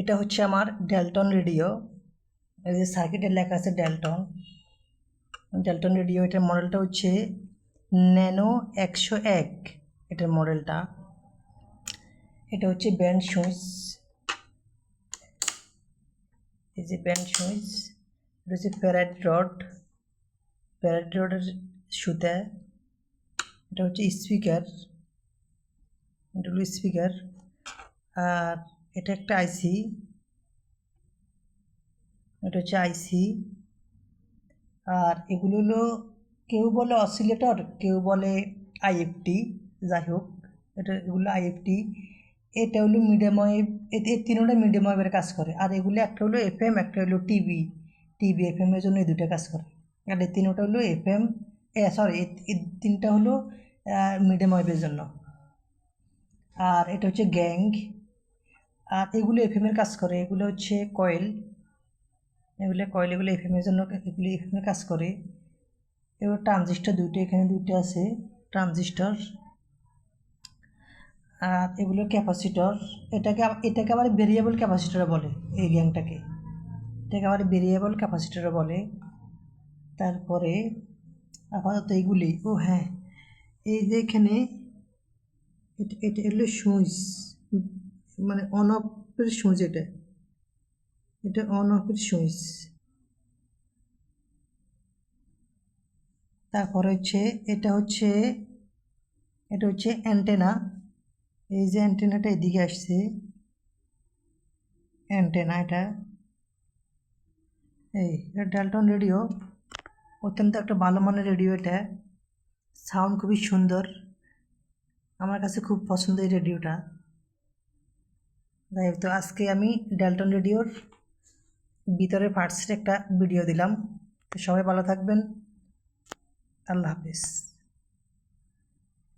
এটা হচ্ছে আমার ডেলটন রেডিও এই যে সার্কিটের লেখা আছে ডেলটন ডেলটন রেডিও এটার মডেলটা হচ্ছে ন্যানো একশো এক। এটার মডেলটা এটা হচ্ছে ব্যান্ড সুইচ এই যে ব্যান্ড সুইচ এটা হচ্ছে প্যারাড রড প্যারাড রডের সুতা। এটা হচ্ছে স্পিকার এটা হলো স্পিকার আর এটা একটা আইসি এটা হচ্ছে আইসি আর এগুলো হলো, কেউ বলে অসিলেটর কেউ বলে আইএফটি যাই হোক, এটা এগুলো আইএফটি এটা হলো মিডিয়াম ওয়েভ এর তিনটা মিডিয়াম ওয়েভের কাজ করে, আর এগুলো একটা হলো এফএম একটা হলো টিভি টিভি এফএম এর জন্য এই দুটো কাজ করে, আর এই তিনটা হলো এফএম এ সরি এই তিনটা হলো মিডিয়াম ওয়েভের জন্য, আর এটা হচ্ছে গ্যাং আর এগুলো এফএমের কাজ করে। এগুলো হচ্ছে কয়েল এগুলো কয়েল এগুলো এফএমের জন্য এগুলো এফএমের কাজ করে। এবার ট্রানজিস্টার দুইটা, এখানে দুইটা আছে। ট্রানজিস্টার আর এগুলো ক্যাপাসিটর এটাকে এটাকে আবার ভেরিয়েবল ক্যাপাসিটর বলে এই গ্যাংটাকে এটাকে আবার ভেরিয়েবল ক্যাপাসিটর বলে। তারপরে আপাতত এইগুলি ও হ্যাঁ এই যে এখানে, এটা এটা হলো সুইচ। মানে অন অফের সুইচ এটা। এটা অন অফের সুইচ তারপর হচ্ছে, এটা হচ্ছে এটা হচ্ছে অ্যান্টেনা এই যে অ্যান্টেনাটা এদিকে আসছে। অ্যান্টেনা এটা। এই, এটা ডালটন রেডিও অত্যন্ত একটা ভালো মানের রেডিও এটা। সাউন্ড খুবই সুন্দর। আমার কাছে খুব পছন্দ এই রেডিওটা যাই তো আজকে আমি ডালটন রেডিওর ভিতরে ফার্স্ট একটা ভিডিও দিলাম। তো সবাই ভালো থাকবেন। আল্লাহ হাফিজ।